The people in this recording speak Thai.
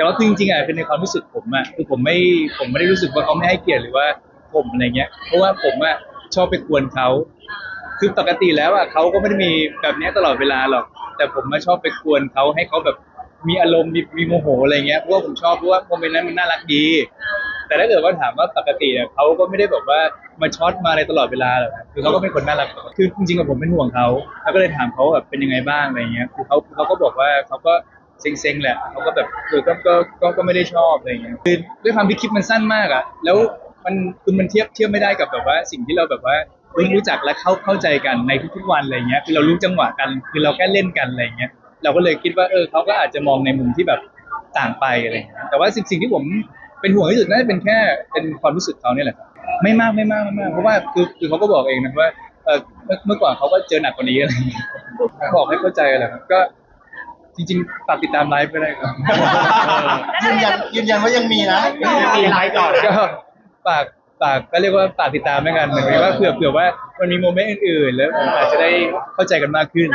แต่ว่าคือจริงๆอะคือในความรู้สึกผมอะคือผมไม่ผมไม่ได้รู้สึกว่าเขาไม่ให้เกียรติหรือว่าผมอะไรเงี้ย เพราะว่าผมอะชอบไปกวนเขาคือปกติแล้วอะเขาก็ไม่ได้มีแบบเนี้ยตลอดเวลาหรอก แต่ผมมาชอบไปกวนเขาให้เขาแบบมีอารมณ์มีมีโมโหอะไรเงี้ยเพราะว่าผมชอบเพราะว่าโมเมนต์นั้นมันน่ารักดี แต่ถ้าเกิดว่าถามว่าปกติเนี่ยเขาก็ไม่ได้แบบว่ามาช็อตมาอะไรตลอดเวลาหรอกคือเขาก็เป็นคนน่ารักคือจริงๆกับผมเป็นห่วงเขาแล้วก็เลยถามเขาแบบเป็นยังไงบ้างอะไรเงี้ยคือเขาเขาก็บอกว่าเขาก็ เซ็งๆแหละเขาก็แบบคือก็ก็ก็ก็ไม่ได้ชอบอะไรเงี้ยคือด้วยความที่คลิปมันสั้นมากอะแล้วมันคือมันเทียบเทียบไม่ได้กับแบบว่าสิ่งที่เราแบบว่าเพิ่งรู้จักและเข้าเข้าใจกันในทุกๆวันอะไรเงี้ยคือเรารู้จังหวะกันคือเราแค่เล่นกันอะไรเงี้ยเราก็เลยคิดว่าเออเขาก็อาจจะมองในมุมที่แบบต่างไปอะไรเงี้ยแต่ว่าสิ่งสิ่งที่ผมเป็นห่วงที่สุดน่าจะเป็นแค่เป็นความรู้สึกเขาเนี่ยแหละครับไม่มากไม่มากไม่มากเพราะว่าคือคือเขาก็บอกเองนะว่าเออเมื่อเมื่อก่อนเขาก็เจอหนักกว่านี้อะไรอย่างเงี้ยบอกให้เข้าใจแหละครับก็ จริงๆฝากติดตามไลฟ์ก็ได้ครับยืนยันยืนยันว่ายังมีนะยังมีไลฟ์ต่อนะก็ฝากฝากก็เรียกว่าฝากติดตามแล้วกันเหมือนกับว่าเผื่อเผื่อว่ามันมีโมเมนต์อื่นๆแล้วอาจจะได้เข้าใจกันมากขึ้น